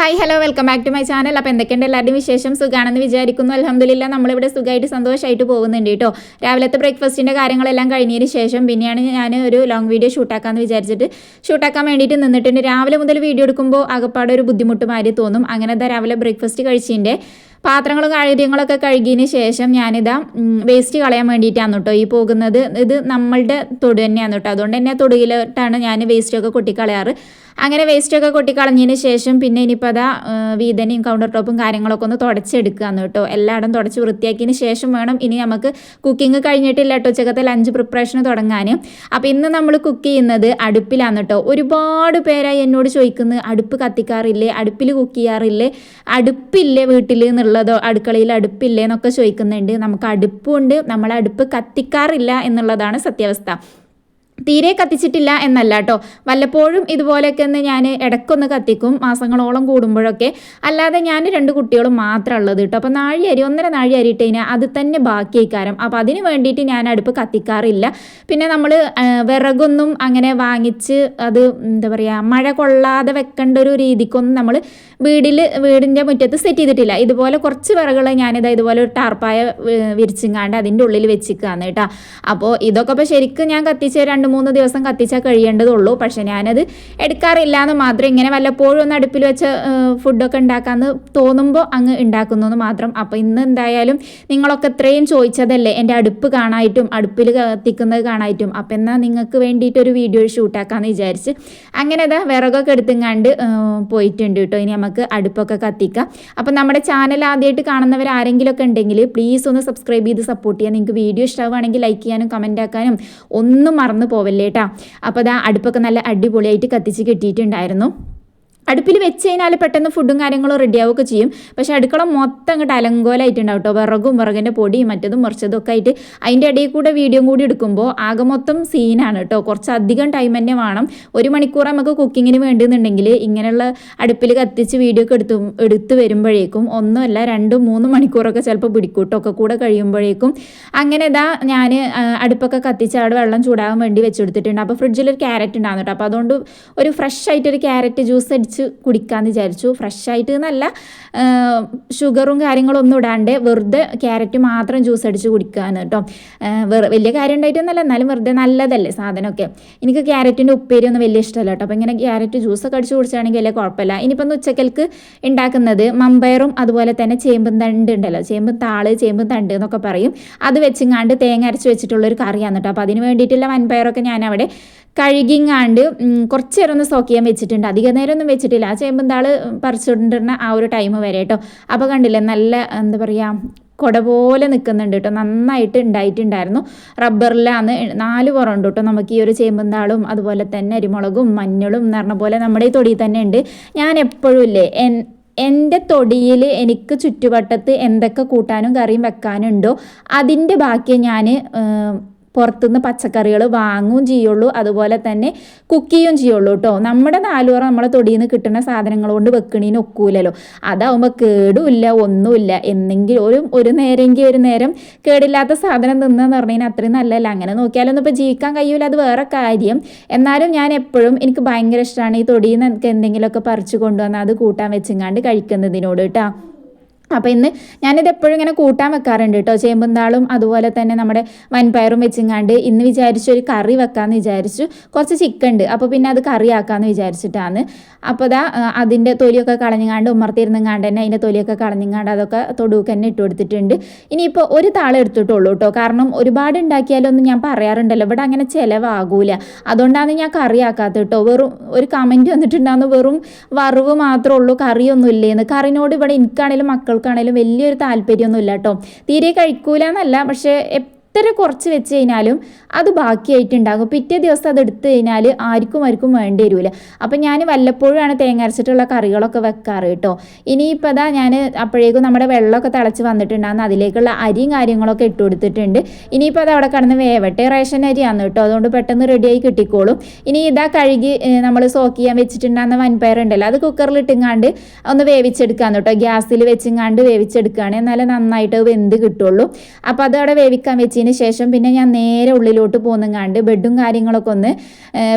Hi hello welcome back to my channel അപ്പോൾ എന്തൊക്കെയുണ്ട് എല്ലാവരുടെയും വിശേഷം? സുഖാണെന്ന് വിചാരിക്കുന്നു. അലഹമ്മദില്ല നമ്മളിവിടെ സുഖമായിട്ട് സന്തോഷമായിട്ട് പോകുന്നുണ്ട് കേട്ടോ. രാവിലത്തെ ബ്രേക്ക്ഫാസ്റ്റിന്റെ കാര്യങ്ങളെല്ലാം കഴിഞ്ഞതിന് ശേഷം പിന്നെയാണ് ഞാൻ ഒരു ലോങ് വീഡിയോ ഷൂട്ടാക്കാമെന്ന് വിചാരിച്ചിട്ട് ഷൂട്ടാക്കാൻ വേണ്ടിയിട്ട് നിന്നിട്ടുണ്ട്. രാവിലെ മുതൽ വീഡിയോ എടുക്കുമ്പോൾ അകപ്പാടൊരു ബുദ്ധിമുട്ട് മാതിരി തോന്നും. അങ്ങനെ രാവിലെ ബ്രേക്ക്ഫാസ്റ്റ് കഴിച്ചതിന്റെ പാത്രങ്ങളും കാര്യങ്ങളൊക്കെ കഴുകിയതിന് ശേഷം ഞാനിതാ വേസ്റ്റ് കളയാൻ വേണ്ടിയിട്ടാണ് കേട്ടോ ഈ പോകുന്നത്. ഇത് നമ്മളുടെ തൊടു തന്നെയാണ് കേട്ടോ. അതുകൊണ്ട് തന്നെ തൊടുകിലോട്ടാണ് ഞാൻ വേസ്റ്റൊക്കെ കൊട്ടിക്കളയാറ്. അങ്ങനെ വേസ്റ്റൊക്കെ കൊട്ടിക്കളഞ്ഞതിന് ശേഷം പിന്നെ ഇനിയിപ്പോൾ അതാ വീതനയും കൗണ്ടർ ടോപ്പും കാര്യങ്ങളൊക്കെ ഒന്ന് തുടച്ചെടുക്കുകയെന്ന് കേട്ടോ. എല്ലായിടം തുടച്ച് വൃത്തിയാക്കിയതിന് ശേഷം വേണം ഇനി നമുക്ക് കുക്കിംഗ് കഴിഞ്ഞിട്ടില്ല കേട്ടോ ഉച്ചക്കത്തെ ലഞ്ച് പ്രിപ്പറേഷൻ തുടങ്ങാൻ അപ്പോൾ ഇന്ന് നമ്മൾ കുക്ക് ചെയ്യുന്നത് അടുപ്പിലാണ് കേട്ടോ. ഒരുപാട് പേരായി എന്നോട് ചോദിക്കുന്നത് അടുപ്പ് കത്തിക്കാറില്ലേ? അടുപ്പിൽ കുക്ക് ചെയ്യാറില്ലേ? അടുപ്പില്ലേ വീട്ടിൽ എന്നുള്ളതോ അടുക്കളയിൽ അടുപ്പില്ലേ എന്നൊക്കെ ചോദിക്കുന്നുണ്ട്. നമുക്ക് അടുപ്പുണ്ട്. നമ്മൾ അടുപ്പ് കത്തിക്കാറില്ല എന്നുള്ളതാണ് സത്യാവസ്ഥ. തീരെ കത്തിച്ചിട്ടില്ല എന്നല്ല കേട്ടോ വല്ലപ്പോഴും ഇതുപോലെയൊക്കെ ഒന്ന് ഞാൻ ഇടയ്ക്കൊന്ന് കത്തിക്കും മാസങ്ങളോളം കൂടുമ്പോഴൊക്കെ. അല്ലാതെ ഞാൻ രണ്ട് കുട്ടികളും മാത്രമേ ഉള്ളത് കേട്ടോ അപ്പോൾ നാഴി അരി ഒന്നര നാഴി അരി ഇട്ട് കഴിഞ്ഞാൽ അത് തന്നെ ബാക്കി അയക്കാരം അപ്പോൾ അതിന് വേണ്ടിയിട്ട് ഞാൻ അടുപ്പ് കത്തിക്കാറില്ല. പിന്നെ നമ്മൾ വിറകൊന്നും അങ്ങനെ വാങ്ങിച്ച് അത് എന്താ പറയുക മഴ കൊള്ളാതെ വെക്കേണ്ട ഒരു രീതിക്കൊന്നും നമ്മൾ വീടിൽ വീടിന്റെ മുറ്റത്ത് സെറ്റ് ചെയ്തിട്ടില്ല. ഇതുപോലെ കുറച്ച് വിറകൾ ഞാനിത് ഇതുപോലെ ഒരു ടാർപ്പായ വിരിച്ചിങ്ങാണ്ട് അതിന്റെ ഉള്ളിൽ വെച്ചിക്കാന്ന് കേട്ടോ. അപ്പോൾ ഇതൊക്കെ ഇപ്പോൾ ശരിക്കും ഞാൻ കത്തിച്ച് രണ്ട് മൂന്ന് ദിവസം കത്തിച്ചാൽ കഴിയേണ്ടതുള്ളൂ. പക്ഷേ ഞാനത് എടുക്കാറില്ല എന്ന് മാത്രം ഇങ്ങനെ വല്ലപ്പോഴും ഒന്ന് അടുപ്പിൽ വെച്ച് ഫുഡൊക്കെ ഉണ്ടാക്കാമെന്ന് തോന്നുമ്പോൾ അങ്ങ് ഉണ്ടാക്കുന്നു എന്ന് മാത്രം. അപ്പോൾ ഇന്ന് എന്തായാലും നിങ്ങളൊക്കെ ഇത്രയും ചോദിച്ചതല്ലേ എന്റെ അടുപ്പ് കാണായിട്ടും അടുപ്പിൽ കത്തിക്കുന്നത് കാണായിട്ടും. അപ്പം എന്നാൽ നിങ്ങൾക്ക് വേണ്ടിയിട്ടൊരു വീഡിയോ ഷൂട്ടാക്കാമെന്ന് വിചാരിച്ച് അങ്ങനെ അതാ വിറകൊക്കെ എടുത്തുങ്ങാണ്ട് പോയിട്ടുണ്ട് കേട്ടോ. ഇനി നമുക്ക് അടുപ്പൊക്കെ കത്തിക്കാം. അപ്പം നമ്മുടെ ചാനൽ ആദ്യമായിട്ട് കാണുന്നവർ ആരെങ്കിലുമൊക്കെ ഉണ്ടെങ്കിൽ പ്ലീസ് ഒന്ന് സബ്സ്ക്രൈബ് ചെയ്ത് സപ്പോർട്ട് ചെയ്യാൻ. നിങ്ങൾക്ക് വീഡിയോ ഇഷ്ടമാണെങ്കിൽ ലൈക്ക് ചെയ്യാനും കമന്റ് ആക്കാനും ഒന്നും മറന്നു പോവല്ലേ കേട്ടോ അപ്പോൾ അതാ അടുപ്പൊക്കെ നല്ല അടിപൊളിയായിട്ട് കത്തിച്ച് കിട്ടിയിട്ടുണ്ടായിരുന്നു. അടുപ്പിൽ വെച്ച് കഴിഞ്ഞാൽ പെട്ടെന്ന് ഫുഡും കാര്യങ്ങളും റെഡിയാവുകയൊക്കെ ചെയ്യും. പക്ഷേ അടുക്കള മൊത്തം അങ്ങോട്ട് അലങ്കോലായിട്ടുണ്ടാവും കേട്ടോ. വിറകും വിറകിന്റെ പൊടിയും മറ്റതും മറിച്ചതും ഒക്കെ ആയിട്ട് അതിന്റെ ഇടയിൽ കൂടെ വീഡിയോ കൂടി എടുക്കുമ്പോൾ ആകെ മൊത്തം സീനാണ് കേട്ടോ. കുറച്ച് അധികം ടൈം തന്നെ വേണം. ഒരു മണിക്കൂർ നമുക്ക് കുക്കിങ്ങിന് വേണ്ടിയെന്നുണ്ടെങ്കിൽ ഇങ്ങനെയുള്ള അടുപ്പിൽ കത്തിച്ച് വീഡിയോ ഒക്കെ എടുത്തു എടുത്ത് വരുമ്പോഴേക്കും ഒന്നുമല്ല രണ്ടും മൂന്ന് മണിക്കൂറൊക്കെ ചിലപ്പോൾ പിടിക്കൂട്ടൊക്കെ കൂടെ കഴിയുമ്പോഴേക്കും അങ്ങനെ ഇതാ ഞാൻ അടുപ്പൊക്കെ കത്തിച്ച് അവിടെ വെള്ളം ചൂടാകാൻ വേണ്ടി വെച്ചെടുത്തിട്ടുണ്ട് അപ്പോൾ ഫ്രിഡ്ജിൽ ഒരു ക്യാരറ്റ് ഉണ്ടാകുന്നു കേട്ടോ. അപ്പോൾ അതുകൊണ്ട് ഒരു ഫ്രഷ് ആയിട്ടൊരു ക്യാരറ്റ് ജ്യൂസ് അടിച്ച് അടിച്ച് കുടിക്കാമെന്ന് വിചാരിച്ചു. ഫ്രഷ് ആയിട്ട് നല്ല ഷുഗറും കാര്യങ്ങളും ഒന്നും ഇടാണ്ട് വെറുതെ ക്യാരറ്റ് മാത്രം ജ്യൂസ് അടിച്ച് കുടിക്കാന്ന് കേട്ടോ വലിയ കാര്യം ഉണ്ടായിട്ടൊന്നല്ല എന്നാലും വെറുതെ നല്ലതല്ലേ സാധനമൊക്കെ. എനിക്ക് ക്യാരറ്റിന്റെ ഉപ്പേരി ഒന്നും വലിയ ഇഷ്ടമല്ല കേട്ടോ അപ്പോൾ ഇങ്ങനെ ക്യാരറ്റ് ജ്യൂസൊക്കെ അടിച്ച് കുടിച്ചാണെങ്കിൽ വലിയ കുഴപ്പമില്ല. ഇനിയിപ്പോൾ ഒന്ന് ഉച്ചക്കൽക്ക് ഉണ്ടാക്കുന്നത് മമ്പയറും അതുപോലെ തന്നെ ചേമ്പും തണ്ട് ഉണ്ടല്ലോ. ചേമ്പും താൾ ചേമ്പും തണ്ട് എന്നൊക്കെ പറയും. അത് വെച്ചിങ്ങാണ്ട് തേങ്ങ അരച്ച് വെച്ചിട്ടുള്ളൊരു കറിയാണ് കേട്ടോ അപ്പോൾ അതിന് വേണ്ടിയിട്ടുള്ള വൻപയറൊക്കെ ഞാൻ അവിടെ കഴുകിങ്ങാണ്ട് കുറച്ച് നേരം ഒന്ന് സോക്ക് ചെയ്യാൻ വെച്ചിട്ടുണ്ട്. അധിക നേരം ഒന്നും വെച്ചിട്ടില്ല. ആ ചേമ്പന്താൾ പറിച്ചുകൊണ്ടിരുന്ന ആ ഒരു ടൈം വരെ കേട്ടോ അപ്പോൾ കണ്ടില്ലേ നല്ല എന്താ പറയുക കുട പോലെ നിൽക്കുന്നുണ്ട് കേട്ടോ നന്നായിട്ട് ഉണ്ടായിട്ടുണ്ടായിരുന്നു റബ്ബറിലാണ് നാല് പുറമുണ്ട് കേട്ടോ നമുക്ക് ഈ ഒരു ചേമ്പന്താളും അതുപോലെ തന്നെ അരിമുളകും മഞ്ഞളും എന്ന് പറഞ്ഞ പോലെ നമ്മുടെ ഈ തൊടിയിൽ തന്നെ ഉണ്ട്. ഞാൻ എപ്പോഴും ഇല്ലേ എൻ എന്റെ തൊടിയിൽ എനിക്ക് ചുറ്റുവട്ടത്ത് എന്തൊക്കെ കൂട്ടാനും കറിയും വെക്കാനുണ്ടോ അതിന്റെ ബാക്കി ഞാൻ പുറത്തുനിന്ന് പച്ചക്കറികൾ വാങ്ങുകയും ചെയ്യുള്ളൂ. അതുപോലെ തന്നെ കുക്ക് ചെയ്യുകയും ചെയ്യുള്ളൂ കേട്ടോ നമ്മുടെ നാലുപറ നമ്മളെ തൊടിയിൽ നിന്ന് കിട്ടുന്ന സാധനങ്ങൾ കൊണ്ട് വെക്കണീന് ഒക്കൂലല്ലോ. അതാവുമ്പോൾ കേടുമില്ല ഒന്നുമില്ല. എന്തെങ്കിലും ഒരു ഒരു നേരമെങ്കിൽ ഒരു നേരം കേടില്ലാത്ത സാധനം തിന്നെന്ന് പറഞ്ഞാൽ അത്രയും നല്ലതല്ല. അങ്ങനെ നോക്കിയാലൊന്നും ഇപ്പോൾ ജീവിക്കാൻ കഴിയൂല. അത് വേറെ കാര്യം. എന്നാലും ഞാൻ എപ്പോഴും എനിക്ക് ഭയങ്കര ഇഷ്ടമാണ് ഈ തൊടിയിൽ നിന്ന് എന്തെങ്കിലുമൊക്കെ പറിച്ചു കൊണ്ടുവന്ന് അത് കൂട്ടാൻ വെച്ചെങ്ങാണ്ട് കഴിക്കുന്നതിനോട് കേട്ടോ അപ്പോൾ ഇന്ന് ഞാനിത് എപ്പോഴും ഇങ്ങനെ കൂട്ടാൻ വെക്കാറുണ്ട് കേട്ടോ ചേമ്പുന്താളും അതുപോലെ തന്നെ നമ്മുടെ വൻപയറും വെച്ചിങ്ങാണ്ട് ഇന്ന് വിചാരിച്ചു ഒരു കറി വെക്കാമെന്ന് വിചാരിച്ചു. കുറച്ച് ചിക്കൻ ഉണ്ട്. അപ്പോൾ പിന്നെ അത് കറി ആക്കാമെന്ന് വിചാരിച്ചിട്ടാണ്. അപ്പോൾ ദാ അതിന്റെ തൊലിയൊക്കെ കളഞ്ഞങ്ങാണ്ട് ഉമ്മർത്തിരുന്നങ്ങാണ്ട് തന്നെ അതിന്റെ തൊലിയൊക്കെ കളഞ്ഞങ്ങാണ്ട് അതൊക്കെ തൊടുക്ക് തന്നെ ഇട്ട് കൊടുത്തിട്ടുണ്ട്. ഇനിയിപ്പോൾ ഒരു താളം എടുത്തിട്ടുള്ളൂ കേട്ടോ കാരണം ഒരുപാട് ഉണ്ടാക്കിയാലൊന്നും ഞാൻ പറയാറുണ്ടല്ലോ. ഇവിടെ അങ്ങനെ ചിലവാകൂല. അതുകൊണ്ടാണ് ഞാൻ കറി ആക്കാത്തത് കേട്ടോ വെറും ഒരു കമന്റ് വന്നിട്ടുണ്ടാകുന്നു വെറും വറവ് മാത്രമേ ഉള്ളൂ. കറിയൊന്നും ഇല്ലേന്ന്. കറിനോട് ഇവിടെ എനിക്കാണെങ്കിലും മക്കൾ കുട്ടികൾക്കാണെങ്കിലും വലിയൊരു താല്പര്യമൊന്നുമില്ല കേട്ടോ തീരെ കഴിക്കൂല എന്നല്ല പക്ഷേ എത്ര കുറച്ച് വെച്ച് കഴിഞ്ഞാലും അത് ബാക്കിയായിട്ടുണ്ടാകും. പിറ്റേ ദിവസം അത് എടുത്തു കഴിഞ്ഞാൽ ആർക്കും ആർക്കും വേണ്ടി വരില്ല അപ്പം ഞാൻ വല്ലപ്പോഴാണ് തേങ്ങ അരച്ചിട്ടുള്ള കറികളൊക്കെ വെക്കാറ് കേട്ടോ. ഇനിയിപ്പോൾ അതാ ഞാൻ അപ്പോഴേക്കും നമ്മുടെ വെള്ളമൊക്കെ തിളച്ച് വന്നിട്ടുണ്ടാകുന്ന അതിലേക്കുള്ള അരിയും കാര്യങ്ങളൊക്കെ ഇട്ട് കൊടുത്തിട്ടുണ്ട്. ഇനിയിപ്പോൾ അത് അവിടെ കിടന്ന് വേവട്ടെ റേഷൻ അരിയാണ് കേട്ടോ. അതുകൊണ്ട് പെട്ടെന്ന് റെഡിയായി കിട്ടിക്കോളും. ഇനി ഇതാ കഴുകി നമ്മൾ സോക്ക് ചെയ്യാൻ വെച്ചിട്ടുണ്ടാകുന്ന വൻപയർ ഉണ്ടല്ലോ അത് കുക്കറിൽ ഇട്ടുങ്ങാണ്ട് ഒന്ന് വേവിച്ചെടുക്കാന്ന് കേട്ടോ. ഗ്യാസിൽ വെച്ചിങ്ങാണ്ട് വേവിച്ചെടുക്കുകയാണ് എന്നാലേ നന്നായിട്ട് വെന്ത് കിട്ടുള്ളൂ. അപ്പോൾ അത് അവിടെ വേവിക്കാൻ വെച്ച് വെച്ചതിന് ശേഷം പിന്നെ ഞാൻ നേരെ ഉള്ളിലോട്ട് പോകുന്നങ്ങാണ്ട് ബെഡും കാര്യങ്ങളൊക്കെ ഒന്ന്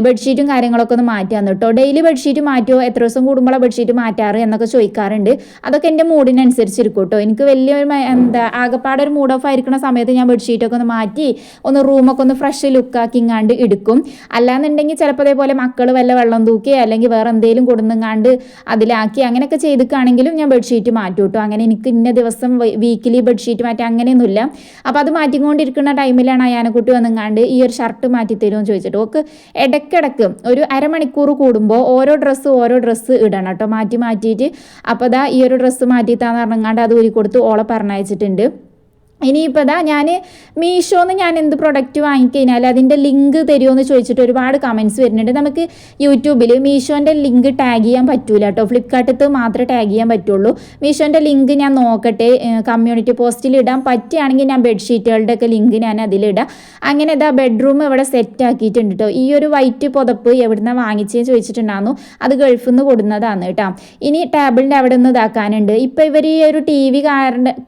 ബെഡ്ഷീറ്റും കാര്യങ്ങളൊക്കെ ഒന്ന് മാറ്റിയാന്ന് കേട്ടോ ഡെയിലി ബെഡ്ഷീറ്റ് മാറ്റുമോ എത്ര ദിവസം കൂടുമ്പോഴാണ് ബെഡ്ഷീറ്റ് മാറ്റാറ് എന്നൊക്കെ ചോദിക്കാറുണ്ട്. അതൊക്കെ എന്റെ മൂഡിനനുസരിച്ചിരിക്കും കേട്ടോ എനിക്ക് വലിയൊരു എന്താ ആകെപ്പാടെ ഒരു മൂഡ് ഓഫ് ആയിരിക്കുന്ന സമയത്ത് ഞാൻ ബെഡ്ഷീറ്റൊക്കെ ഒന്ന് മാറ്റി ഒന്ന് റൂമൊക്കെ ഒന്ന് ഫ്രഷ് ലുക്കാക്കി ഇങ്ങാണ്ട് എടുക്കും. അല്ലാന്നുണ്ടെങ്കിൽ ചിലപ്പോൾ അതേപോലെ മക്കൾ വല്ല വെള്ളം തൂക്കി അല്ലെങ്കിൽ വേറെ എന്തെങ്കിലും കൊടുന്നെങ്ങാണ്ട് അതിലാക്കി അങ്ങനെയൊക്കെ ചെയ്തിക്കാണെങ്കിലും ഞാൻ ബെഡ്ഷീറ്റ് മാറ്റും കേട്ടോ. അങ്ങനെ എനിക്ക് ഇന്ന ദിവസം വീക്കിലി ബെഡ്ഷീറ്റ് മാറ്റി അങ്ങനെയൊന്നുമില്ല. അപ്പോൾ അത് മാറ്റിക്കൊണ്ടിരിക്കുന്ന ടൈമിലാണ് അയാനക്കുട്ടി വന്നങ്ങാണ്ട് ഈ ഒരു ഷർട്ട് മാറ്റി തരുമെന്ന് ചോദിച്ചിട്ട്. ഓക്ക് ഇടയ്ക്കിടയ്ക്ക് ഒരു അരമണിക്കൂർ കൂടുമ്പോൾ ഓരോ ഡ്രസ്സ് ഓരോ ഡ്രസ്സ് ഇടണം കേട്ടോ. മാറ്റി മാറ്റിയിട്ട്. അപ്പോൾ ദാ ഈ ഒരു ഡ്രസ്സ് മാറ്റിത്താന്ന് പറഞ്ഞങ്ങാണ്ട് അത് ഊരി കൊടുത്ത് ഓളെ പറഞ്ഞയച്ചിട്ടുണ്ട്. ഇനിയിപ്പോൾ ഇതാ ഞാൻ മീഷോന്ന് ഞാൻ എന്ത് പ്രൊഡക്റ്റ് വാങ്ങിക്കഴിഞ്ഞാൽ അതിന്റെ ലിങ്ക് തരുമോ എന്ന് ചോദിച്ചിട്ട് ഒരുപാട് കമന്റ്സ് വരുന്നുണ്ട്. നമുക്ക് യൂട്യൂബിൽ മീഷോന്റെ ലിങ്ക് ടാഗ് ചെയ്യാൻ പറ്റൂല കേട്ടോ ഫ്ലിപ്കാർട്ടത്ത് മാത്രമേ ടാഗ് ചെയ്യാൻ പറ്റുള്ളൂ. മീഷോന്റെ ലിങ്ക് ഞാൻ നോക്കട്ടെ. കമ്മ്യൂണിറ്റി പോസ്റ്റിൽ ഇടാൻ പറ്റുകയാണെങ്കിൽ ഞാൻ ബെഡ്ഷീറ്റുകളുടെ ഒക്കെ ലിങ്ക് ഞാൻ അതിലിടാം. അങ്ങനെ ഇതാ ബെഡ്റൂം ഇവിടെ സെറ്റ് ആക്കിയിട്ടുണ്ട് കേട്ടോ ഈ ഒരു വൈറ്റ് പുതപ്പ് എവിടുന്ന വാങ്ങിച്ചേന്ന് ചോദിച്ചിട്ടുണ്ടായിരുന്നു അത് ഗൾഫിൽ നിന്ന് കൊടുന്നതാണ് കേട്ടോ ഇനി ടേബിളിന്റെ അവിടെ നിന്ന് ഇതാക്കാനുണ്ട്. ഇപ്പോൾ ഇവർ ഈ ഒരു ടി വി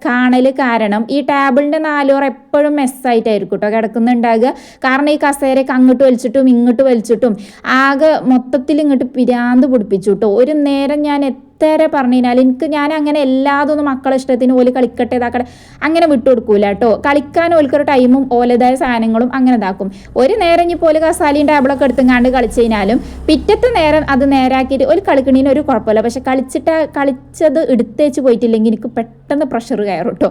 കാണൽ കാരണം ഈ ടേബിളിന്റെ നാലോർ എപ്പോഴും മെസ്സായിട്ടായിരിക്കും കേട്ടോ കിടക്കുന്നുണ്ടാകുക കാരണം ഈ കസേരയൊക്കെ അങ്ങോട്ട് വലിച്ചിട്ടും ഇങ്ങോട്ട് വലിച്ചിട്ടും ആകെ മൊത്തത്തിൽ ഇങ്ങോട്ട് പിരാന്ത് പിടിപ്പിച്ചു കേട്ടോ ഒരു നേരം ഞാൻ എത്ര പറഞ്ഞു കഴിഞ്ഞാൽ എനിക്ക് ഞാൻ അങ്ങനെ എല്ലാതൊന്നും മക്കളെ ഇഷ്ടത്തിന് ഓൽ കളിക്കട്ടെ ഇതാക്കട്ടെ അങ്ങനെ വിട്ടു കൊടുക്കൂല കേട്ടോ. കളിക്കാൻ ഓൽക്കൊരു ടൈമും ഓലതായ സാധനങ്ങളും അങ്ങനെ ഇതാക്കും. ഒരു നേരം ഇനി പോലെ കസാലിയും ടേബിളൊക്കെ എടുത്തുങ്ങാണ്ട് കളിച്ചു കഴിഞ്ഞാലും പിറ്റത്തെ നേരം അത് നേരാക്കിയിട്ട് ഒരു കളിക്കണീന് ഒരു കുഴപ്പമില്ല. പക്ഷെ കളിച്ചിട്ട് കളിച്ചത് എടുത്തേച്ച് പോയിട്ടില്ലെങ്കിൽ എനിക്ക് പെട്ടെന്ന് പ്രഷർ കയറും കേട്ടോ.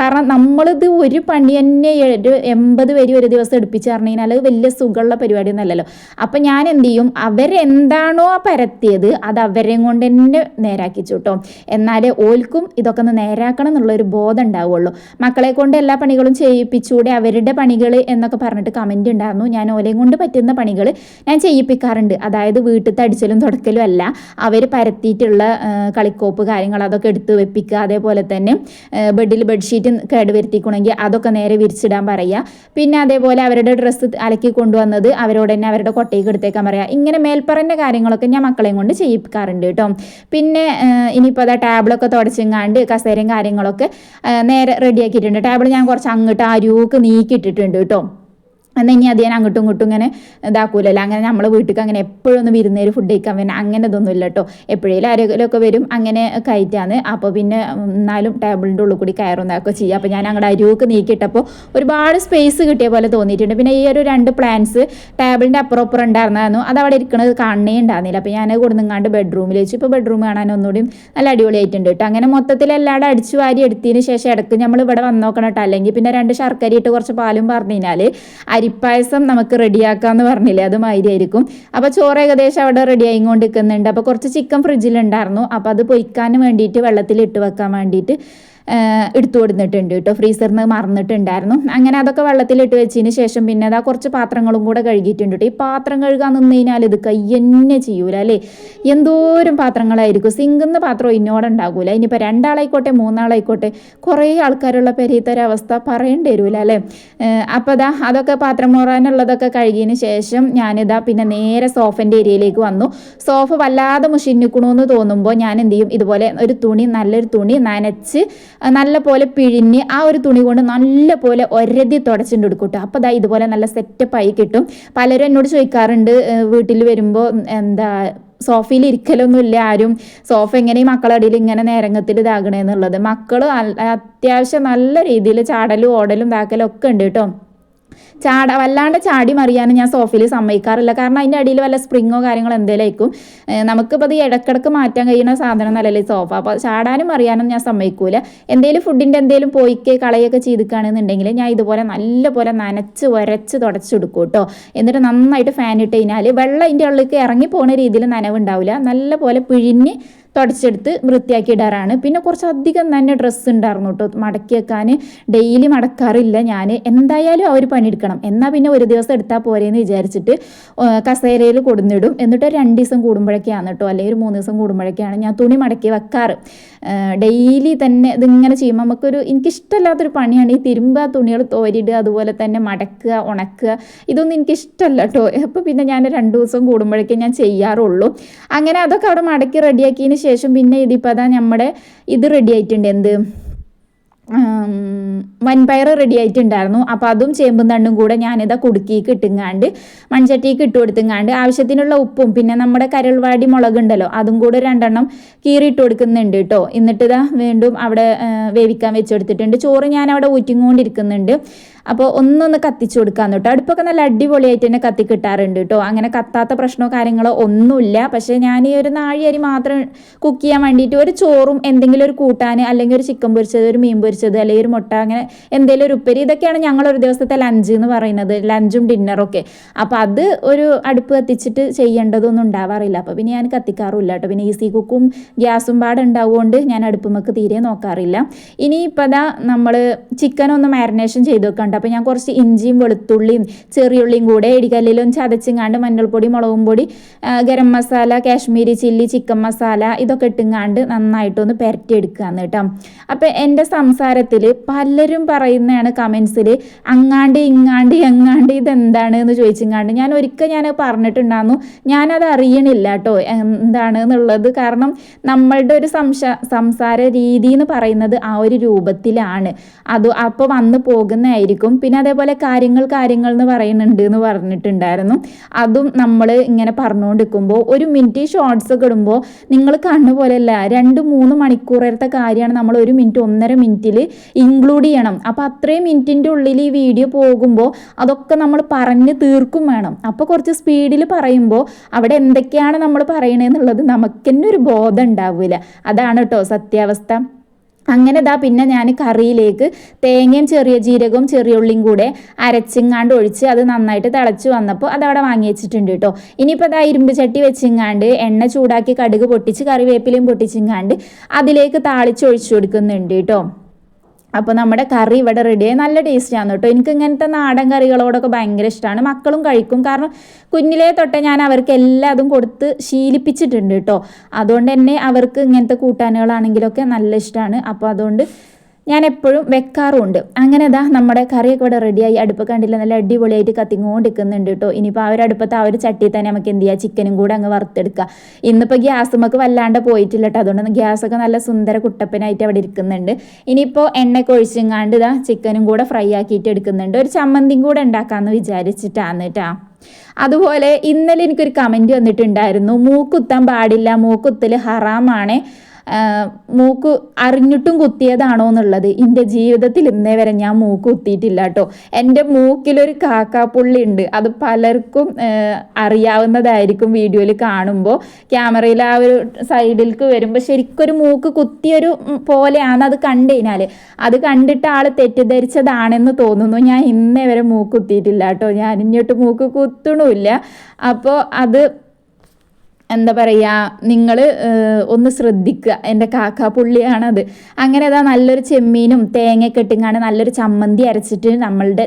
കാരണം നമ്മളിത് ഒരു പണി തന്നെ ഒരു എൺപത് പേര് ഒരു ദിവസം എടുപ്പിച്ച് പറഞ്ഞു കഴിഞ്ഞാൽ വലിയ സുഖമുള്ള പരിപാടിയൊന്നും അല്ലല്ലോ. അപ്പം ഞാൻ എന്ത് ചെയ്യും? അവരെന്താണോ പരത്തിയത് അത് അവരെയും കൊണ്ട് തന്നെ നേരാക്കിച്ചു കേട്ടോ എന്നാലേ ഓൽക്കും ഇതൊക്കെ ഒന്ന് നേരാക്കണം എന്നുള്ളൊരു ബോധം ഉണ്ടാവുള്ളൂ മക്കളെ കൊണ്ട് എല്ലാ പണികളും ചെയ്യിപ്പിച്ചൂടെ അവരുടെ പണികൾ എന്നൊക്കെ പറഞ്ഞിട്ട് കമന്റ് ഉണ്ടായിരുന്നു. ഞാൻ ഓലയും കൊണ്ട് പറ്റുന്ന പണികൾ ഞാൻ ചെയ്യിപ്പിക്കാറുണ്ട്. അതായത് വീട്ടിലത്തെ അടിച്ചലും തുടക്കലും അല്ല. അവർ പരത്തിയിട്ടുള്ള കളിക്കോപ്പ് കാര്യങ്ങൾ അതൊക്കെ എടുത്ത് വെപ്പിക്കുക. അതേപോലെ തന്നെ ബെഡിൽ ബെഡ്ഷീറ്റ് കേട് വരുത്തിക്കണമെങ്കിൽ അതൊക്കെ നേരെ വിരിച്ചിടാൻ പറയുക. പിന്നെ അതേപോലെ അവരുടെ ഡ്രസ്സ് അലക്കി കൊണ്ടുവന്നത് അവരോട് തന്നെ അവരുടെ കൊട്ടയ്ക്ക് എടുത്തേക്കാൻ പറയുക. ഇങ്ങനെ മേൽപ്പറഞ്ഞ കാര്യങ്ങളൊക്കെ ഞാൻ മക്കളെയും കൊണ്ട് ചെയ്യിപ്പിക്കാറുണ്ട് കേട്ടോ. പിന്നെ ഇനിയിപ്പോൾ അതാ ടാബിളൊക്കെ തുടച്ചെങ്ങാണ്ട് കസേരയും കാര്യങ്ങളൊക്കെ നേരെ റെഡിയാക്കിയിട്ടുണ്ട് ടേബിൾ ഞാൻ കുറച്ച് അങ്ങോട്ട് അരൂക്ക് നീക്കിയിട്ടിട്ടുണ്ട് കേട്ടോ. എന്നാൽ ഇനി അത് ഞാൻ അങ്ങോട്ടും ഇങ്ങോട്ടും ഇങ്ങനെ ഇതാക്കൂലല്ലോ. അങ്ങനെ നമ്മളെ വീട്ടിലേക്ക് അങ്ങനെ എപ്പോഴും ഒന്ന് വിരുന്നേര് ഫുഡ് കഴിക്കാൻ പിന്നെ അങ്ങനെ ഇതൊന്നും ഇല്ല കേട്ടോ എപ്പോഴേലും ആരെങ്കിലുമൊക്കെ വരും അങ്ങനെ കയറ്റാന്ന് അപ്പോൾ പിന്നെ എന്നാലും ടേബിളിന്റെ ഉള്ളിൽ കൂടി കയറുന്നതൊക്കെ ചെയ്യുക അപ്പോൾ ഞാൻ അങ്ങോട്ട് അരിവൊക്കെ നീക്കിയിട്ടപ്പോൾ ഒരുപാട് സ്പേസ് കിട്ടിയ പോലെ തോന്നിയിട്ടുണ്ട്. പിന്നെ ഈ ഒരു രണ്ട് പ്ലാന്റ്സ് ടേബിളിന്റെ അപ്പുറം അപ്പുറം ഉണ്ടായിരുന്നായിരുന്നു അത് അവിടെ ഇരിക്കുന്നത് കാണണേ ഉണ്ടായിരുന്നില്ല. അപ്പോൾ ഞാൻ കൊടുങ്ങാണ്ട് ബെഡ്റൂമിൽ വെച്ചു. ഇപ്പോൾ ബെഡ്റൂം കാണാൻ ഒന്നുകൂടി നല്ല അടിപൊളിയായിട്ടുണ്ട് കേട്ടോ അങ്ങനെ മൊത്തത്തിൽ എല്ലാവരും അടിച്ചു വാരി എടുത്തതിന് ശേഷം ഇടയ്ക്ക് നമ്മൾ ഇവിടെ വന്നോക്കണം കേട്ടോ അല്ലെങ്കിൽ പിന്നെ രണ്ട് ശർക്കര ഇട്ട് കുറച്ച് പാലും പറഞ്ഞു കഴിഞ്ഞാൽ അരിപ്പായസം നമുക്ക് റെഡിയാക്കാമെന്ന് പറഞ്ഞില്ലേ അത് മാതിരിയായിരിക്കും. അപ്പോൾ ചോറ് ഏകദേശം അവിടെ റെഡി ആയിക്കൊണ്ടിരിക്കുന്നുണ്ട്. അപ്പോൾ കുറച്ച് ചിക്കൻ ഫ്രിഡ്ജിലുണ്ടായിരുന്നു അപ്പോൾ അത് പൊയ്ക്കാൻ വേണ്ടിയിട്ട് വെള്ളത്തിൽ ഇട്ട് വെക്കാൻ വേണ്ടിയിട്ട് എടുത്തു കൊടുത്തിട്ടുണ്ട് കേട്ടോ. ഫ്രീസറിൽ നിന്ന് മറന്നിട്ടുണ്ടായിരുന്നു. അങ്ങനെ അതൊക്കെ വെള്ളത്തിലിട്ട് വെച്ചതിന് ശേഷം പിന്നെ അതാ കുറച്ച് പാത്രങ്ങളും കൂടെ കഴുകിയിട്ടുണ്ട് കേട്ടോ. ഈ പാത്രം കഴുകാൻ നിന്ന് കഴിഞ്ഞാൽ ഇത് കയ്യന്നെ ചെയ്യൂല അല്ലേ? എന്തോരം പാത്രങ്ങളായിരിക്കും. സിങ്കുന്ന പാത്രം ഇന്നോടെ ഉണ്ടാകൂല. ഇനിയിപ്പോൾ രണ്ടാളായിക്കോട്ടെ മൂന്നാളായിക്കോട്ടെ കുറേ ആൾക്കാരുള്ള പെരീത്തൊരു അവസ്ഥ പറയേണ്ടി വരൂല അല്ലേ? അപ്പോൾ അതാ അതൊക്കെ പാത്രം മോറാനുള്ളതൊക്കെ കഴുകിയതിന് ശേഷം ഞാനിതാ പിന്നെ നേരെ സോഫന്റെ ഏരിയയിലേക്ക് വന്നു. സോഫ വല്ലാതെ മുഷിഞ്ഞിക്കണമെന്ന് തോന്നുമ്പോൾ ഞാൻ എന്ത് ചെയ്യും? ഇതുപോലെ ഒരു തുണി നല്ലൊരു തുണി നനച്ച് നല്ല പോലെ പിഴിഞ്ഞ് ആ ഒരു തുണി കൊണ്ട് നല്ല പോലെ ഒരതി തുടച്ചിട്ട് എടുക്കും കേട്ടോ. അപ്പോൾ ദാ ഇതുപോലെ നല്ല സെറ്റപ്പായി കിട്ടും. പലരും എന്നോട് ചോദിക്കാറുണ്ട് വീട്ടിൽ വരുമ്പോൾ എന്താ സോഫയിൽ ഇരിക്കലൊന്നുമില്ല ആരും. സോഫ എങ്ങനെ ഈ മക്കളടിയിൽ ഇങ്ങനെ നേരങ്ങത്തിൽ ഇതാകണേന്നുള്ളത് മക്കൾ അത്യാവശ്യം നല്ല രീതിയിൽ ചാടലും ഓടലും ഇതാക്കലും ഒക്കെ ഉണ്ട് കേട്ടോ. ചാട വല്ലാണ്ട് ചാടി മറിയാനും ഞാൻ സോഫയിൽ സമ്മതിക്കാറില്ല. കാരണം അതിന്റെ അടിയിൽ വല്ല സ്പ്രിങ്ങോ കാര്യങ്ങളോ എന്തെങ്കിലും ആയിരിക്കും നമുക്കിപ്പോൾ അത് ഇടക്കിടക്ക് മാറ്റാൻ കഴിയുന്ന സാധനം എന്നല്ലേ സോഫ. അപ്പോൾ ചാടാനും മറിയാനും ഞാൻ സമ്മതിക്കൂല. എന്തെങ്കിലും ഫുഡിന്റെ എന്തെങ്കിലും പോയിക്ക് കളയൊക്കെ ചെയ്തിക്കുകയാണെന്നുണ്ടെങ്കിൽ ഞാൻ ഇതുപോലെ നല്ല പോലെ നനച്ച് ഉരച്ച് തുടച്ചെടുക്കും കേട്ടോ എന്നിട്ട് നന്നായിട്ട് ഫാൻ ഇട്ട് കഴിഞ്ഞാൽ വെള്ളം അതിന്റെ ഉള്ളിലേക്ക് ഇറങ്ങി പോകുന്ന രീതിയിൽ നനവുണ്ടാവില്ല നല്ല പോലെ പിഴിഞ്ഞ് തുടച്ചെടുത്ത് വൃത്തിയാക്കി ഇടാറാണ് പിന്നെ കുറച്ചധികം തന്നെ ഡ്രസ്സ് ഉണ്ടായിരുന്നു കേട്ടോ മടക്കി വെക്കാൻ ഡെയിലി മടക്കാറില്ല ഞാൻ എന്തായാലും അവർ പണിയെടുക്കണം എന്നാൽ പിന്നെ ഒരു ദിവസം എടുത്താൽ പോരെയെന്ന് വിചാരിച്ചിട്ട് കസേരയിൽ കൊടുന്നിടും. എന്നിട്ട് രണ്ട് ദിവസം കൂടുമ്പോഴൊക്കെയാണ് കേട്ടോ അല്ലെങ്കിൽ ഒരു മൂന്ന് ദിവസം കൂടുമ്പോഴൊക്കെയാണ് ഞാൻ തുണി മടക്കി വെക്കാറ്. ഡെയിലി തന്നെ ഇതിങ്ങനെ ചെയ്യുമ്പോൾ നമുക്കൊരു എനിക്കിഷ്ടമല്ലാത്തൊരു പണിയാണ് ഈ തിരുമ്പുക തുണികൾ തോരിയിടുക അതുപോലെ തന്നെ മടക്കുക ഉണക്കുക. ഇതൊന്നും എനിക്കിഷ്ടമല്ല കേട്ടോ അപ്പോൾ പിന്നെ ഞാൻ രണ്ട് ദിവസം കൂടുമ്പോഴേക്കും ഞാൻ ചെയ്യാറുള്ളൂ. അങ്ങനെ അതൊക്കെ അവിടെ മടക്കി റെഡിയാക്കിയതിന് ശേഷം പിന്നെ ഇതിപ്പോൾ അതാ നമ്മുടെ ഇത് റെഡി ആയിട്ടുണ്ട് എന്ത്? വൻപയർ റെഡി ആയിട്ടുണ്ടായിരുന്നു. അപ്പോൾ അതും ചേമ്പും തണ്ടും കൂടെ ഞാനിതാ കുടുക്കിക്ക് ഇട്ടുങ്ങാണ്ട് മൺചട്ടിക്ക് ഇട്ട് കൊടുത്തുങ്ങാണ്ട് ആവശ്യത്തിനുള്ള ഉപ്പും പിന്നെ നമ്മുടെ കരൾവാടി മുളക് ഉണ്ടല്ലോ അതും കൂടെ രണ്ടെണ്ണം കീറി ഇട്ട് കൊടുക്കുന്നുണ്ട് കേട്ടോ. എന്നിട്ട് ഇതാ വീണ്ടും അവിടെ വേവിക്കാൻ വെച്ചെടുത്തിട്ടുണ്ട് ചോറ് ഞാൻ അവിടെ ഊറ്റിക്കൊണ്ടിരിക്കുന്നുണ്ട് അപ്പോൾ ഒന്നൊന്ന് കത്തിച്ചു കൊടുക്കാൻ കേട്ടോ. അടുപ്പൊക്കെ നല്ല അടിപൊളിയായിട്ട് തന്നെ കത്തി കിട്ടാറുണ്ട് കേട്ടോ. അങ്ങനെ കത്താത്ത പ്രശ്നമോ കാര്യങ്ങളോ ഒന്നുമില്ല. പക്ഷേ ഞാൻ ഈ ഒരു നാഴിയരി മാത്രം കുക്ക് ചെയ്യാൻ വേണ്ടിയിട്ട് ഒരു ചോറും എന്തെങ്കിലും ഒരു കൂട്ടാൻ അല്ലെങ്കിൽ ഒരു ചിക്കൻ പൊരിച്ചത് ഒരു മീൻ പൊരിച്ചത് അല്ലെങ്കിൽ ഒരു മുട്ട അങ്ങനെ എന്തെങ്കിലും ഒരു ഉപ്പേരി ഇതൊക്കെയാണ് ഞങ്ങൾ ഒരു ദിവസത്തെ ലഞ്ച് എന്ന് പറയുന്നത്. ലഞ്ചും ഡിന്നറും ഒക്കെ. അപ്പോൾ അത് ഒരു അടുപ്പ് കത്തിച്ചിട്ട് ചെയ്യേണ്ടതൊന്നും ഉണ്ടാവാറില്ല. അപ്പോൾ പിന്നെ ഞാൻ കത്തിക്കാറുമില്ല കേട്ടോ. പിന്നെ ഈസി കുക്കും ഗ്യാസും പാടെ ഉണ്ടാവുകൊണ്ട് ഞാൻ അടുപ്പുമൊക്കെ തീരെ നോക്കാറില്ല. ഇനി അതാ നമ്മൾ ചിക്കൻ ഒന്ന് മാരിനേഷൻ ചെയ്ത് വെക്കണ്ട അപ്പോൾ ഞാൻ കുറച്ച് ഇഞ്ചിയും വെളുത്തുള്ളിയും ചെറിയുള്ളിയും കൂടെ ഇടികല്ലിലും ചതച്ചിങ്ങാണ്ട് മഞ്ഞൾപ്പൊടി മുളകും പൊടി ഗരം മസാല കാശ്മീരി ചില്ലി ചിക്കൻ മസാല ഇതൊക്കെ ഇട്ടുങ്ങാണ്ട് നന്നായിട്ടൊന്ന് പുരട്ടിയെടുക്കുകയാണ് കേട്ടോ. അപ്പോൾ എന്റെ സംസാരത്തിൽ പലരും പറയുന്നതാണ് കമൻസിൽ അങ്ങാണ്ട് ഇങ്ങാണ്ട് എങ്ങാണ്ട് ഇതെന്താണ് എന്ന് ചോദിച്ചിങ്ങാണ്ട്. ഞാൻ ഒരിക്കൽ ഞാൻ പറഞ്ഞിട്ടുണ്ടായിരുന്നു. ഞാനത് അറിയണില്ല കേട്ടോ എന്താണ് എന്നുള്ളത്. കാരണം നമ്മളുടെ ഒരു സംശ സംസാര രീതി എന്ന് പറയുന്നത് ആ ഒരു രൂപത്തിലാണ്. അത് അപ്പോൾ വന്ന് പോകുന്നതായിരിക്കും. പിന്നെ അതേപോലെ കാര്യങ്ങൾ കാര്യങ്ങൾ എന്ന് പറയുന്നുണ്ട് എന്ന് പറഞ്ഞിട്ടുണ്ടായിരുന്നു. അതും നമ്മൾ ഇങ്ങനെ പറഞ്ഞുകൊണ്ടിരിക്കുമ്പോൾ ഒരു മിനിറ്റ് ഷോർട്സ് ഒക്കെ ഇടുമ്പോൾ നിങ്ങൾ കണ്ണു പോലെയല്ല രണ്ട് മൂന്ന് മണിക്കൂറത്തെ കാര്യമാണ് നമ്മൾ ഒരു മിനിറ്റ് ഒന്നര മിനിറ്റിൽ ഇൻക്ലൂഡ് ചെയ്യണം. അപ്പോൾ അത്രയും മിനിറ്റിന്റെ ഉള്ളിൽ ഈ വീഡിയോ പോകുമ്പോൾ അതൊക്കെ നമ്മൾ പറഞ്ഞ് തീർക്കും വേണം. അപ്പോൾ കുറച്ച് സ്പീഡിൽ പറയുമ്പോൾ അവിടെ എന്തൊക്കെയാണ് നമ്മൾ പറയണതെന്നുള്ളത് നമുക്ക് തന്നെ ഒരു ബോധം ഉണ്ടാവില്ല. അതാണ് കേട്ടോ സത്യാവസ്ഥ. അങ്ങനെ ദാ പിന്നെ ഞാൻ കറിയിലേക്ക് തേങ്ങയും ചെറിയ ജീരകവും ചെറിയ ഉള്ളിയും കൂടെ അരച്ചിങ്ങാണ്ട് ഒഴിച്ച് അത് നന്നായിട്ട് തിളച്ച് വന്നപ്പോൾ അതവിടെ വാങ്ങി വെച്ചിട്ടുണ്ട് കേട്ടോ ഇനിയിപ്പോൾ അതാ ഇരുമ്പ് ചട്ടി വെച്ചിങ്ങാണ്ട് എണ്ണ ചൂടാക്കി കടുക് പൊട്ടിച്ച് കറിവേപ്പിലയും പൊട്ടിച്ചിങ്ങാണ്ട് അതിലേക്ക് താളിച്ച് ഒഴിച്ചു കൊടുക്കുന്നുണ്ട് കേട്ടോ അപ്പോൾ നമ്മുടെ കറി ഇവിടെ റെഡിയായി നല്ല ടേസ്റ്റാണ് കേട്ടോ. എനിക്ക് ഇങ്ങനത്തെ നാടൻ കറികളോടൊക്കെ ഭയങ്കര ഇഷ്ടമാണ് മക്കളും കഴിക്കും. കാരണം കുഞ്ഞിലേ തൊട്ടേ ഞാൻ അവർക്ക് എല്ലാതും കൊടുത്ത് ശീലിപ്പിച്ചിട്ടുണ്ട് കേട്ടോ. അതുകൊണ്ട് തന്നെ അവർക്ക് ഇങ്ങനത്തെ കൂട്ടാനുകളാണെങ്കിലൊക്കെ നല്ല ഇഷ്ടമാണ് അപ്പോൾ അതുകൊണ്ട് ഞാൻ എപ്പോഴും വെക്കാറുമുണ്ട്. അങ്ങനെ ഇതാ നമ്മുടെ കറിയൊക്കെ ഇവിടെ റെഡിയായി അടുപ്പ് കണ്ടില്ല? നല്ല അടിപൊളിയായിട്ട് കത്തിങ്ങോണ്ടിരിക്കുന്നുണ്ട് കേട്ടോ. ഇനിയിപ്പോൾ ആ ഒരു അടുപ്പത്ത് ആ ഒരു ചട്ടി തന്നെ നമുക്ക് എന്ത് ചെയ്യാം? ചിക്കനും കൂടെ അങ്ങ് വറുത്തെടുക്കുക ഇന്നിപ്പോൾ ഗ്യാസ് നമുക്ക് വല്ലാണ്ട് പോയിട്ടില്ല കേട്ടോ. അതുകൊണ്ട് ഗ്യാസൊക്കെ നല്ല സുന്ദര കുട്ടപ്പനായിട്ട് അവിടെ ഇരിക്കുന്നുണ്ട്. ഇനിയിപ്പോൾ എണ്ണയൊക്കെ ഒഴിച്ചിങ്ങാണ്ട് ഇതാ ചിക്കനും കൂടെ ഫ്രൈ ആക്കിയിട്ട് എടുക്കുന്നുണ്ട്. ഒരു ചമ്മന്തിയും കൂടെ ഉണ്ടാക്കാമെന്ന് വിചാരിച്ചിട്ടാണ് കേട്ടോ. അതുപോലെ ഇന്നലെ എനിക്കൊരു കമന്റ് വന്നിട്ടുണ്ടായിരുന്നു. മൂക്കുത്താൻ പാടില്ല. മൂക്കുത്തൽ ഹറാമാണ്. മൂക്ക് അറിഞ്ഞിട്ടും കുത്തിയതാണോ എന്നുള്ളത് എന്റെ ജീവിതത്തിൽ ഇന്നേ വരെ ഞാൻ മൂക്ക് കുത്തിയിട്ടില്ല കേട്ടോ. എന്റെ മൂക്കിലൊരു കാക്കാപ്പുള്ളി ഉണ്ട് അത് പലർക്കും അറിയാവുന്നതായിരിക്കും വീഡിയോയിൽ കാണുമ്പോൾ. ക്യാമറയിൽ ആ ഒരു സൈഡിലേക്ക് വരുമ്പോൾ ശരിക്കൊരു മൂക്ക് കുത്തിയൊരു പോലെയാണ് അത് കണ്ടു കഴിഞ്ഞാൽ അത് കണ്ടിട്ട് ആൾ തെറ്റിദ്ധരിച്ചതാണെന്ന് തോന്നുന്നു. ഞാൻ ഇന്നേ വരെ മൂക്ക് കുത്തിയിട്ടില്ല കേട്ടോ. ഞാൻ ഇങ്ങോട്ട് മൂക്ക് കുത്തണമില്ല. അപ്പോൾ അത് എന്താ പറയുക നിങ്ങൾ ഒന്ന് ശ്രദ്ധിക്കുക. എന്റെ കാക്ക പുള്ളിയാണത്. അങ്ങനെ അതാ നല്ലൊരു ചെമ്മീനും തേങ്ങയൊക്കെ കെട്ടിങ്ങാണ് നല്ലൊരു ചമ്മന്തി അരച്ചിട്ട് നമ്മളുടെ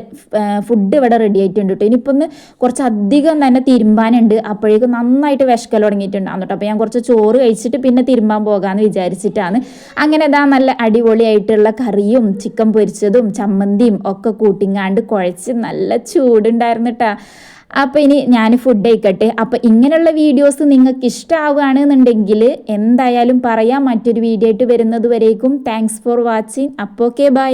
ഫുഡ് ഇവിടെ റെഡി ആയിട്ടുണ്ട് കേട്ടോ ഇനിയിപ്പോൾ ഒന്ന് കുറച്ച് അധികം തന്നെ തിരുമ്പാനുണ്ട്. അപ്പോഴേക്കും നന്നായിട്ട് വിശക്കൽ തുടങ്ങിയിട്ടുണ്ടാകും കേട്ടോ അപ്പോൾ ഞാൻ കുറച്ച് ചോറ് കഴിച്ചിട്ട് പിന്നെ തിരുമ്പാൻ പോകാമെന്ന് വിചാരിച്ചിട്ടാണ്. അങ്ങനെ അതാ നല്ല അടിപൊളിയായിട്ടുള്ള കറിയും ചിക്കൻ പൊരിച്ചതും ചമ്മന്തിയും ഒക്കെ കൂട്ടിങ്ങാണ്ട് കുഴച്ച് നല്ല ചൂടുണ്ടായിരുന്നു കേട്ടോ അപ്പോൾ ഇനി ഞാൻ ഫുഡ് കഴിക്കട്ടെ. അപ്പോൾ ഇങ്ങനെയുള്ള വീഡിയോസ് നിങ്ങൾക്ക് ഇഷ്ടമാവുകയാണെന്നുണ്ടെങ്കിൽ എന്തായാലും പറയാം മറ്റൊരു വീഡിയോ ആയിട്ട് വരുന്നത് വരേക്കും. താങ്ക്സ് ഫോർ വാച്ചിങ് അപ്പോൾ ഓക്കെ ബൈ